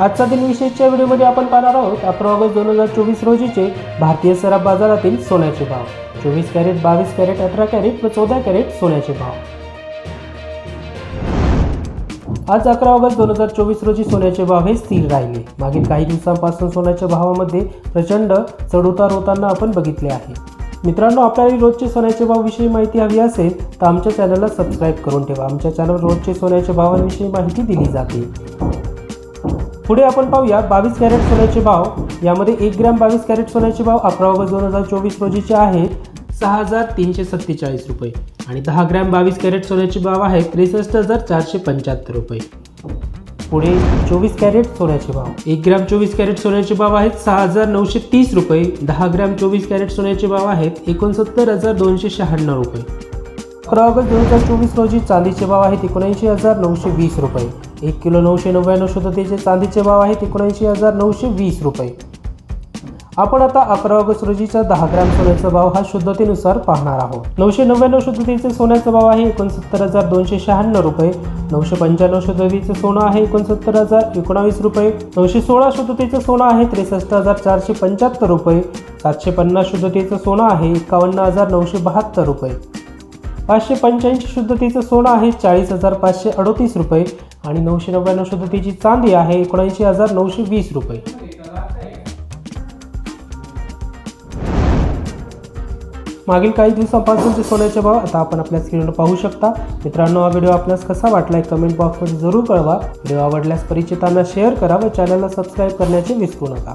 आजचा दिन विशेषच्या व्हिडिओमध्ये आपण पाहणार आहोत अकरा ऑगस्ट दोन हजार चोवीस रोजीचे भारतीय सराफ बाजारातील सोन्याचे भाव. चोवीस कॅरेट बावीस कॅरेट अठरा कॅरेट व चौदा कॅरेट सोन्याचे भाव. आज अकरा ऑगस्ट दोन हजार चोवीस रोजी सोन्याचे भाव हे स्थिर राहिले. मागील काही दिवसांपासून सोन्याच्या भावामध्ये प्रचंड चढउतार होताना आपण बघितले आहे. मित्रांनो आपल्याला रोजचे सोन्याचे भावाविषयी माहिती हवी असेल तर आमच्या चॅनलला सबस्क्राईब करून ठेवा. आमच्या चॅनल रोजचे सोन्याच्या भावांविषयी माहिती दिली जाते. पुढे आपण पाहूया बावीस कॅरेट सोन्याचे भाव. यामध्ये एक ग्रॅम बावीस कॅरेट सोन्याचे भाव अकरा ऑगस्ट दोन हजार चोवीस रोजीचे आहेत. सहा हजार तीनशे सत्तेचाळीस रुपये आणि दहा ग्रॅम बावीस कॅरेट सोन्याचे भाव आहेत त्रेसष्ट हजार चारशे पंच्याहत्तर रुपये. पुढे चोवीस कॅरेट सोन्याचे भाव. एक ग्रॅम चोवीस कॅरेट सोन्याचे भाव आहेत सहा हजार नऊशे तीस रुपये. दहा ग्रॅम चोवीस कॅरेट सोन्याचे भाव आहेत एकोणसत्तर हजार दोनशे शहाण्णव रुपये. अकरा ऑगस्ट दोन हजार चोवीस रोजी चांदीचे भाव आहेत एकोणऐंशी हजार नऊशे वीस रुपये. एक किलो नऊशे नव्याण्णव शुद्धतेचे चांदीचे भाव आहेत एकोणऐंशी हजार नऊशे वीस रुपये. आपण आता अकरा ऑगस्ट रोजीचा दहा ग्रॅम सोन्याचा भाव हा शुद्धतेनुसार पाहणार आहोत. नऊशे नव्याण्णव शुद्धतेचे सोन्याचा भाव आहे एकोणसत्तर हजार दोनशे शहाण्णव रुपये. नऊशे पंच्याण्णव शुद्धतेचं सोनं आहे एकोणसत्तर हजार एकोणावीस रुपये. नऊशे सोळा शुद्धतेचं सोनं आहे त्रेसष्ट हजार चारशे पंच्याहत्तर रुपये. सातशे पन्नास शुद्धतेचं सोनं आहे एकावन्न हजार नऊशे बहात्तर रुपये. पाचशे पंच्याऐंशी शुद्धतेचं सोनं आहे चाळीस हजार पाचशे अडोतीस रुपये. आणि नऊशे नव्याण्णव शुद्धतेची चांदी आहे एकोणऐंशी हजार नऊशे वीस रुपये. मागील काही दिवसांपासूनचे सोन्याचे भाव आता आपण आपल्या स्क्रीनवर पाहू शकता. मित्रांनो हा व्हिडिओ आपल्यास कसा वाटलाय कमेंट बॉक्समध्ये जरूर कळवा. व्हिडिओ आवडल्यास परिचितांना शेअर करा व चॅनलला सबस्क्राईब करण्याचे विसरू नका.